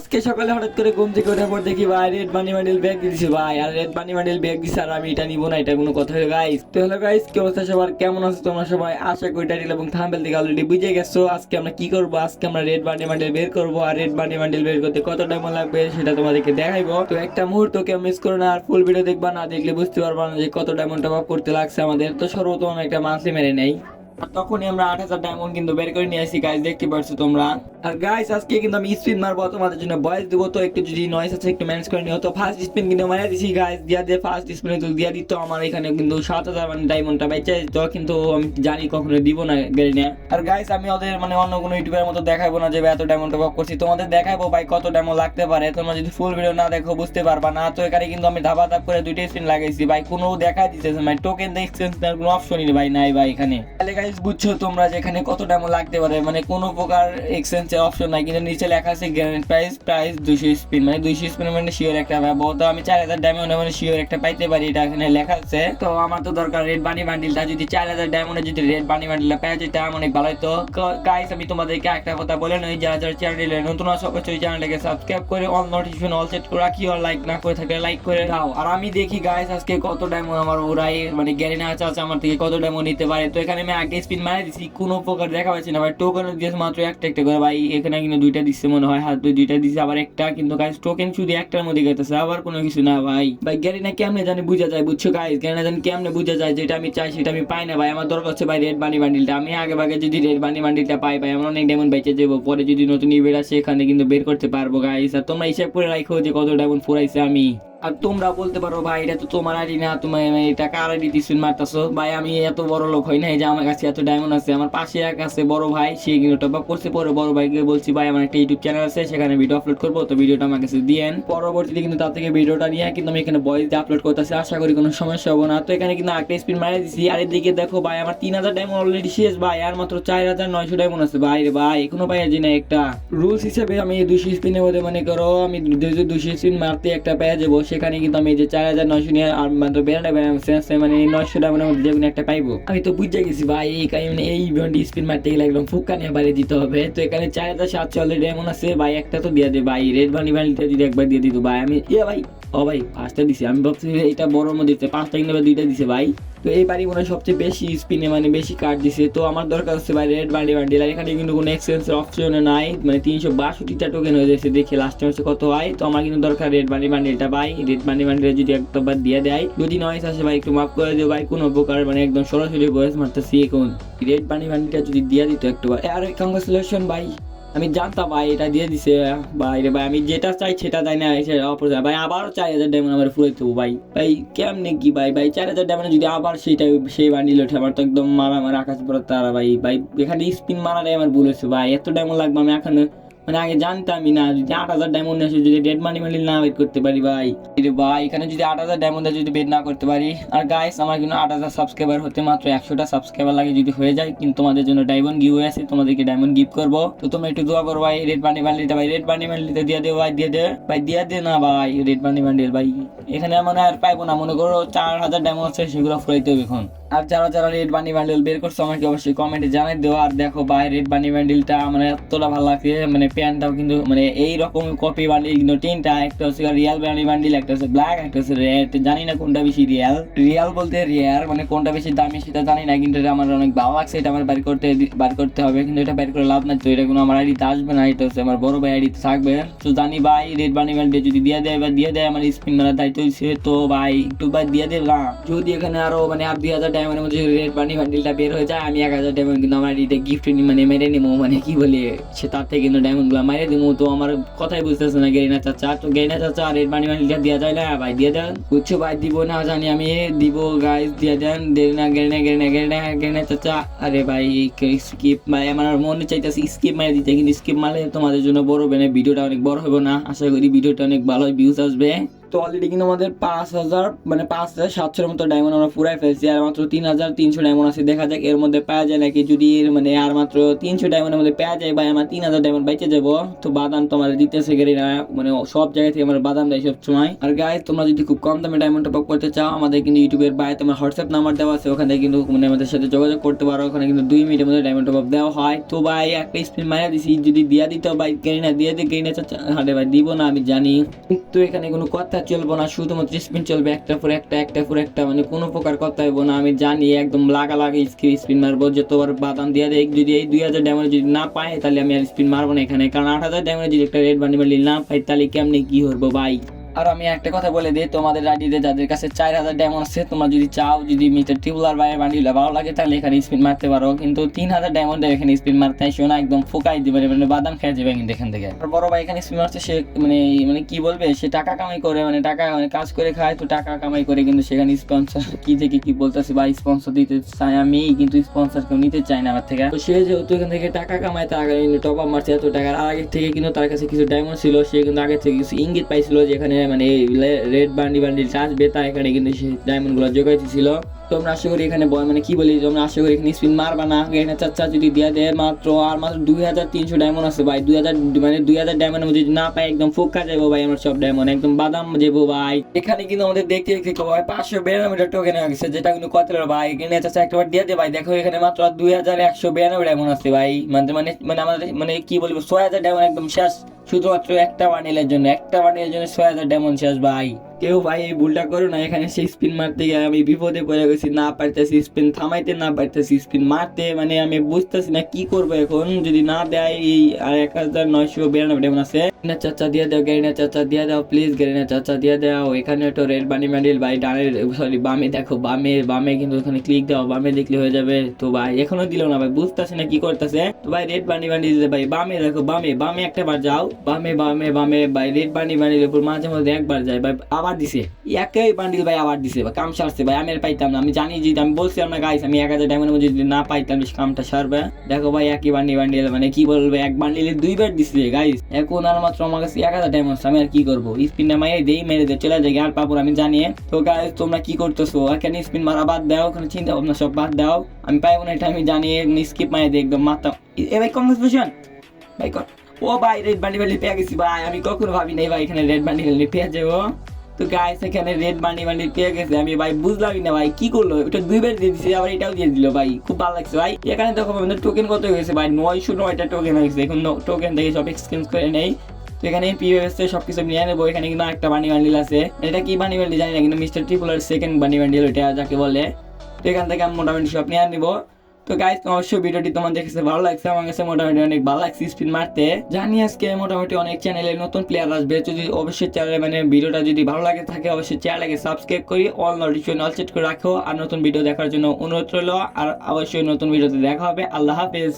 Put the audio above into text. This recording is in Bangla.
আজকে সকালে হঠাৎ করে ঘুম থেকে ওঠার পর দেখি, ভাই রেড বানি বান্ডিল ব্যাগ দিয়েছে ভাই, আর রেড বানি বান্ডিল ব্যাগ দিছে, আর আমি এটা নিবো না, এটা কোনো কথা হলো গাইস তো হলো গাইস কি অবস্থা সবার? কেমন আছো তোমরা সবাই? আশা করি টাইটেল এবং থাম্বেল থেকে অলরেডি বুঝে গেছো। আজকে আমরা কি করব? আজকে আমরা রেড বানি বান্ডিল বের করব, আর রেড বানি বান্ডিল বের করতে কত টাইম লাগবে সেটা তোমাদেরকে দেখাইবো। তো একটা মুহূর্ত কেউ মিস করো না, আর ফুল ভিডিও দেখবা, না দেখলে বুঝতে পারবা না যে কত ডায়মন্ড টপ করতে লাগছে আমাদের। তো সর্বপ্রথম একটা মান্থলি মেরে নেই। আর তখনই আমরা আট হাজার ডায়মন্ড কিন্তু বের করে নিয়ে আসি গাইস দেখতে পারছ তোমরা? আর গাইস আজকে কিন্তু আমি স্পিন মারবো, তোমাদের জন্য বয়স দেবো, তো একটু যদি নয়েস আছে, একটু ম্যানেজ করে নিও। তো ফার্স্ট স্পিন কিন্তু মারা দিছি গাইস দিয়া দিয়ে ফার্স্ট স্পিনে তো দিয়া দিত, আমার এখানে কিন্তু সাত হাজার মানে ডায়মন্ডটা বেঁচে তো কিন্তু আমি জানি কখনো দিব না গেড়ে নিয়ে আর গাইস আমি ওদের মানে অন্য কোনো ইউটিউবের মতো দেখাবো না যে এত ডায়মন্ড টপ করছি, তোমাদের দেখাবো ভাই কত ডায়মন্ড লাগতে পারে, তোমরা যদি ফুল ভিডিও না দেখো, বুঝতে পারবা না। তো এখানে কিন্তু আমি ধাপা ধাপ করে দুইটা স্পিন লাগাইছি, ভাই, কোনো দেখা দিতেছে ভাই টোকেন এক্সচেঞ্জ কোনো অপশনই ভাই নাই, ভাই, এখানে। তাহলে গাইস বুঝছ তোমরা যে এখানে কত ডায়মন্ড লাগতে পারে? মানে কোনো প্রকার এক্সচেঞ্জের অপশন নাই, কিন্তু নিচে লেখা আছে গ্যারেন্ট প্রাইস প্রাইস দুইশো স্পিন মানে দুইশো স্পিন মানে শিওর একটা তো, আমি চার হাজার ডায়মন্ড মানে শিওর একটা পাইতে পারি, এটা এখানে লেখা আছে। তো আমার তো দরকার রেড বানি বান্ডিলটা যদি চার হাজার ডায়মন্ডে যদি রেড বানি বান্ডিলটা পাওয়া যেত অনেক ভালো হতো গাইস আমি তোমাদেরকে একটা কথা বলে নই, যারা যারা চ্যানেলে নতুন আসো অবশ্যই চ্যানেলটাকে সাবস্ক্রাইব করে অল নোটিফিকেশন অল সেট করে রাখি আর লাইক না করে থাকলে লাইক করে দাও। আর আমি দেখি গাইস আজকে কত ডায়মন্ড আমার ওরাই মানে গ্যারেন্টি আছে আমার থেকে কত ডায়মন্ড নিতে পারে। তো এখানে আমি আগে স্পিন মারা দিছি, কোনো প্রকার দেখা পাচ্ছি না। ভাই টোকেন দিয়েছে মাত্র একটা একটা করে। ভাই, এখানে কিন্তু দুইটা দিচ্ছে মনে হয়, হাত দুই দুইটা দিচ্ছে আবার একটা কিন্তু গাইস টোকেন শুধু একটার মধ্যে গেতেছে, আবার কোনো কিছু না ভাই। ভাই গ্যারি না কেমনে জানি বুঝা যায়, বুঝছ গাইস গ্যারিনা জানি কেমনে বুঝা যায় যেটা আমি চাই, সেটা আমি পাই না ভাই। আমার দরকার হচ্ছে, ভাই রেড বানি বান্ডিলটা আমি আগে ভাগে যদি রেড বানি বান্ডিলটা পাই, ভাই, আমরা অনেক ডায়মন্ড বেঁচে যাব পরে যদি নতুন ইভেন্ট আসে, এখানে কিন্তু বের করতে পারব গাইস আর তোমরা হিসাব করে রাখো যে কত ডায়মন্ড ফুরাইছে আমি। আর তোমরা বলতে পারো, ভাই, এটা তো তোমার আইডি না, তুমি এটা কার আইডি দিচ্ছেন মারতাছো? ভাই, আমি এত বড় লোক হই নাই যে আমার কাছে এত ডায়মন্ড আছে। আমার পাশে এক আছে বড় ভাই, সে কিন্তু টপ আপ করছে। পরে বড় ভাইকে বলছি, ভাই, আমার একটা ইউটিউব চ্যানেল আছে, সেখানে ভিডিও আপলোড করব, তো ভিডিওটা আমার কাছে দিয়েন। পরবর্তীতে কিন্তু তার থেকে ভিডিওটা নিয়ে কিন্তু আমি এখানে ভয়েস দিয়ে আপলোড করতেছি। আশা করি কোনো সমস্যা হবে না। তো এখানে কিন্তু একটা স্পিন মারিয়ে দিছি। আর এদিকে দেখো, ভাই, আমার তিন হাজার ডায়মন্ড অলরেডি শেষ, ভাই, আর মাত্র চার হাজার নয়শো ডায়মন্ড আছে। ভাই রে ভাই, এখনও পাই আছি না একটা। রুলস হিসেবে আমি দুশো স্পিনের মধ্যে মনে করো, আমি দুশো স্পিন মারতে একটা পেয়ে যাব। সেখানে কিন্তু আমি যে চার হাজার নয়শো নিয়ে আর মাত্র বেরানব্বই মানে এই নয়শো টাকা মধ্যে যে কোনো একটা পাইবো। আমি তো বুঝে গেছি, ভাই, এই কারণে এই ইভেন্ট স্পিন মারতে গেলে একদম ফুকা নিয়ে বাড়ি দিতে হবে। তো এখানে চার হাজার সাতশো অলরেডি এমন আছে, ভাই, একটা তো দিয়ে দে, ভাই রেড বান বানিটা যদি একবার দিয়ে দিত, ভাই, আমি ইয়ে ভাই, ও ভাই, পাঁচটা দিছি। আমি ভাবছি এটা বড় মধ্যে পাঁচটা কিন্তু দুইটা দিছে, ভাই। তো এই বাড়ি মনে হয় সবচেয়ে বেশি স্পিনে মানে বেশি কার্ড দিছে। তো আমার দরকার হচ্ছে ভাই রেড বান্ডি বান্ডিল আর এখানে কিন্তু কোনো এক্সচেঞ্জের অপশনে নাই। মানে তিনশো বাষট্টিটা টোকেন হয়ে যাচ্ছে দেখে লাস্টে হচ্ছে কত হয়। তো আমার কিন্তু দরকার রেড বান্ডি বান্ডিলটা ভাই। রেড বান্ডি বান্ডিল যদি একবার দিয়ে দেয়। যদি নয়েস আসে ভাই, একটু মাফ করে দিও ভাই। কোনো প্রকার মানে একদম সরাসরি বয়স মারতেছি। এখন রেড বান্ডি বান্ডিলটা যদি দিয়ে দিত একটু আর কংগ্রেচুলেশন ভাই। আমি জানতাম, ভাই, এটা দিয়ে দিছে, ভাই রে ভাই, আমি যেটা চাই সেটা দেয় না সেটা অপরচয় ভাই, আবারও চার হাজার ডায়মন্ড আমার ফুরে দেবো, ভাই। ভাই, কেমনে কি, ভাই? ভাই, চার হাজার ডায়মন্ড যদি আবার সেটা সেই বান্ডিল ওঠে, আমার তো একদম মারা আমার আকাশ পড়ে তারা, ভাই। ভাই, এখানে স্পিন মারাটাই আমার ভুল হয়েছে, ভাই। এত ডায়মন্ড লাগবে, আমি এখন মানে আগে জানতামই না, যদি আট হাজার ডায়মন্ড আসে, যদি ডেড মানি মানি না বের করতে পারি ভাই। ভাই, এখানে যদি আট হাজার ডায়মন্ডে যদি বের না করতে পারি। আর গাইস আমার কিন্তু আট হাজার সাবস্ক্রাইবার হতে মাত্র একশোটা সাবস্ক্রাইবার লাগে, যদি হয়ে যায়, কিন্তু তোমাদের জন্য ডায়মন্ড গিভ আছে, তোমাদেরকে ডায়মন্ড গিফট করব। তো তোমরা একটু দোয়া করো ভাই রেড বান্ডি বান্ডিলটা ভাই রেড বান্ডি বান্ডিলটা দিয়ে দে ভাই, দিয়ে দে। ভাই, দিয়ে দে না ভাই রেড বান্ডি বান্ডিল ভাই। এখানে মনে আর পাইবো না, মনে করো চার হাজার ডায়মন্ড আছে, সেগুলো ফুরাইতে হবে এখন। আর যারা যারা রেড বানি বান্ডিল বের করছ, আমাকে অবশ্যই কমেন্টে জানাই দেও। আর দেখো ভাই রেড বানি বান্ডিলটা আমার এতটা ভালো লাগছে মানে প্যান্টটাও কিন্তু মানে এই রকম কপি বান্ডিল কিন্তু তিনটা, একটা হচ্ছে রিয়াল বানি বান্ডিল একটা হচ্ছে ব্ল্যাক একটা হচ্ছে রেড জানি না কোনটা বেশি রিয়াল রিয়াল বলতে রিয়ার মানে কোনটা বেশি দামি সেটা জানি না, কিন্তু এটা আমার অনেক ভালো লাগছে, এটা আমার বের করতে, বার করতে হবে, কিন্তু এটা বের করে লাভ না তো এটা কোনো আমার আইডিতে আসবে না, এটা হচ্ছে আমার বড় ভাই আইডিতে থাকবে। তো জানি ভাই রেড বানি বান্ডিল যদি দিয়ে দেয় বা দিয়ে দেয়, আমার স্পিন মারার দায়িত্ব তো ভাই, একটু ভাই দিয়ে দিলাম। যদি এখানে আরও মানে আর দুই হাজার ডায়মন্ডের মধ্যে রেড বানি বান্ডিলটা বের হয়ে যায়, আমি এক হাজার ডায়মন্ড কিন্তু আমার এটা গিফট মানে মেরে নিবো মানে কি বলি সে তার থেকে কিন্তু ডায়মন্ডগুলো মেরে দিব তো আমার কথাই বুঝতেছে না গেরিনা চাচা। তো গেরিনা চাচা রেড বানি বান্ডিলটা দেওয়া যায় না ভাই দিয়ে দেন। বুঝছ ভাই দিব না, জানি আমি দিব গাইস দিয়ে দেন। Garena Garena Garena Garena Garena চাচা। আরে ভাই স্কিপ ভাই আমার মনে চাইতেছে স্কিপ মারে দিতে কিন্তু স্কিপ মারলে তোমাদের জন্য বড় হবে না ভিডিওটা অনেক বড় হবে না। আশা করি ভিডিওটা অনেক ভালো ভিউজ আসবে। তো অলরেডি কিন্তু আমাদের পাঁচ হাজার মানে পাঁচ হাজার সাতশোর মতো ডায়মন্ড আমরা পুরাই ফেলছি। আর মাত্র তিন হাজার তিনশো ডায়মন্ড আছে। দেখা যাক এর মধ্যে পাওয়া যায় নাকি। যদি মানে আর মাত্র তিনশো ডায়মন্ডের মধ্যে পাওয়া যায় ভাই আমার তিন হাজার ডায়মন্ড বাইচে যাব, তো বাদাম তো আমার দিতেছে গেরি না। মানে সব জায়গা থেকে আমার বাদাম দেয় সব সময় আর গায়ে তোমরা যদি খুব কম দামে ডায়মন্ড টপ করতে চাও, আমাদের কিন্তু ইউটিউবের বাইরে তোমার হোয়াটসঅ্যাপ নাম্বার দেওয়া আছে। ওখানে কিন্তু মানে আমাদের সাথে যোগাযোগ করতে পারো। ওখানে কিন্তু দুই মিনিটের মধ্যে ডায়মন্ড টপ দেওয়া হয়। তো ভাই, একটা স্পিন মারা দিছি। যদি দিয়া দিত ভাই কেরি না, দিয়ে দিই কেরি না। হাটে ভাই, দিব না, আমি জানি। কিন্তু এখানে কোনো কথা চলবো না, শুধুমাত্র স্পিন চলবে, একটা পর একটা একটা পর একটা মানে কোনো প্রকার কথা হইব না, আমি জানি একদম লাগা লাগে স্পিন মারবো, যতবার বাদাম দিয়ে দেয় যদি এই দুই হাজার ড্যামেজ যদি না পাই তাহলে আমি আর স্পিন মারবো না এখানে, কারণ আট হাজার ড্যামেজ যদি একটা রেড বানি মারলি না পাই তাহলে কেমনি কি করব ভাই? আর আমি একটা কথা বলে দিই, তোমাদের রাডিতে যাদের কাছে চার হাজার ডায়মন্ড আছে, তোমরা যদি চাও, যদি মিটার টিউবলার বাইরে বান্ডিলা ভালো লাগে, তাহলে এখানে স্পিন মারতে পারো। কিন্তু তিন হাজার ডায়মন্ড এখানে স্পিন মারতে আসো না, একদম ফোকাই দিবে মানে বাদাম খেয়ে যাবে কিন্তু এখান থেকে। আর বড় ভাই এখানে স্পিন মারছে, সে মানে মানে কি বলবে, সে টাকা কামাই করে মানে টাকা মানে কাজ করে খায়, তো টাকা কামাই করে কিন্তু সেখানে স্পন্সর কি থেকে কি বলতেছে বা স্পন্সর দিতে চাই আমি, কিন্তু স্পন্সর কেউ নিতে চাই না আমার থেকে। তো সে যেহেতু এখান থেকে টাকা কামায়, তার আগে টপ আপ মারছে এত টাকার আগে থেকে কিন্তু তার কাছে কিছু ডায়মন্ড ছিল, সে কিন্তু আগে থেকে কিছু ইঙ্গিত পাইছিল যে এখানে মানে রেড বান্ডি বান্ডিল আসবে তাই এখানে কিন্তু সেই ডায়মন্ডগুলো তোমরা আশা করি এখানে মানে কি বলি তোমরা আশা করি এখানে স্পিন মারবা না। এখানে চাচা যদি দিয়ে দেয় মাত্র আর মাত্র দুই হাজার তিনশো ডায়মন্ড আছে ভাই। দুই হাজার মানে দুই হাজার ডায়মন্ড যদি না পাই একদম ফোকা যাব ভাই আমার সব ডায়মন্ড একদম বাদাম যাব ভাই। এখানে কিন্তু আমাদের দেখতে দেখতে ভাই, পাঁচশো বিরানব্বইটা টোকেন হয়ে গেছে যেটা কিন্তু কত ভাই? এখানে চাচা একটা দিয়ে দে ভাই। দেখো এখানে মাত্র দুই হাজার একশো বিরানব্বই ডায়মন্ড আছে ভাই। মানে মানে মানে আমাদের মানে কি বলব, ছয় হাজার ডায়মন্ড একদম শেষ। শুধুমাত্র একটা বানিলের জন্য, একটা বানিলের জন্য ছয় হাজার ডেমন শেষ, ভাই। কেউ ভাই এই ভুলটা করো না, এখানে সেই স্পিন মারতে গিয়ে আমি বিপদে পড়ে গেছি, না পারতেছি স্পিন থামাইতে, না পারতেছি স্পিন মারতে মানে আমি বুঝতেছি না কি করব এখন, যদি না দেয় এই আর এক হাজার নয়শো বিরানব্বই ডেমন আছে না চাচা দিয়ে দাও চাচা দিয়ে দাও প্লিজ চাচা দিয়ে দাও। এখানে তো রেড বানি ম্যান্ডেল ডানের সরি বামে, দেখো, বামে বামে কিন্তু ওখানে ক্লিক দাও, বামে দেখলে হয়ে যাবে। তো ভাই, এখনও দিল না, ভাই, বুঝতেছি না কি করতেছে। তো ভাই রেড বানি ম্যান্ডেল ভাই, বামে দেখো, বামে বামে একটা বার যাও। বামে বামে বামে, ভাই রেড বানি ম্যান্ডেল উপর মাঝে মধ্যে একবার যায়, ভাই, আবার দিছে। একই বান্ডিল ভাই, আবার দিছে, ভাই, কাম সারছে, ভাই, আমি পাইতাম না। আমি জানি যে, আমি বলছিলাম না গাইস আমি এক হাজার ডায়মন্ডের মধ্যে যদি না পাইতাম কামটা সারবে। দেখো ভাই, একই বান্ডিল বান্ডিল মানে কি বলবে, এক বান্ডিলে দুইবার দিছে গাইস এখন আর মাত্র আমার কাছে এক হাজার ডায়মন্ড আমি আর কি করব? স্পিনটা মাইরে দেই মেরে দিয়ে চলে যাই আর না, আমি জানি। তো গাইস তোমরা কি করতেছো? এখানে স্পিন মারা বাদ দাও? ওখানে চিন্তা ভাবনা সব বাদ দাও। আমি পাইবো না এটা আমি জানি। স্কিপ মাইরে দিই একদম মারতাম এ ভাই কংগ্রেচুলেশন ভাই কর। ও ভাই রেড বান্ডি বান্ডি পেয়ে গেছি ভাই। আমি কখনো ভাবি নাই ভাই এখানে রেড বান্ডি বান্ডি পেয়ে যাব। তো গাইস এখানে রেড বান্ডি বান্ডি পেয়ে গেছে। আমি ভাই বুঝলামই না ভাই কি করল? ওটা দুইবার দিয়ে দিছে আবার এটাও দিয়ে দিল ভাই। খুব ভালো লাগছে ভাই। এখানে দেখো টোকেন কত হয়েছে ভাই? নয়শো নয়টা টোকেন হয়েছে। এখন টোকেন থেকে সব এক্সচেঞ্জ করে নেই। তো এখানে পিওএস সব কিছু নিয়ে নেব। এখানে কিন্তু একটা বানি বান্ডিল আছে। এটা কি বানি বান্ডিল জানি না, কিন্তু মিস্টার ট্রিপুলার সেকেন্ড বানি বান্ডিল ওটা যাকে বলে। তো এখান থেকে আমি মোটামুটি সব নিয়ে নিবো। তো গাইস অবশ্যই ভিডিওটি তোমাদের কাছে ভালো লাগছে, আমার কাছে মোটামুটি অনেক ভালো লাগছে স্পিন মারতে। জানি আজকে মোটামুটি অনেক চ্যানেলে নতুন প্লেয়ার আসবে। যদি অবশ্যই চ্যানেলে মানে ভিডিওটা যদি ভালো লাগে থাকে, অবশ্যই চ্যানেলকে সাবস্ক্রাইব করি অল নোটিফিকেশন অল সেট করে রাখো। আর নতুন ভিডিও দেখার জন্য অনুরোধ রইল। আর অবশ্যই নতুন ভিডিওতে দেখা হবে। আল্লাহ হাফেজ।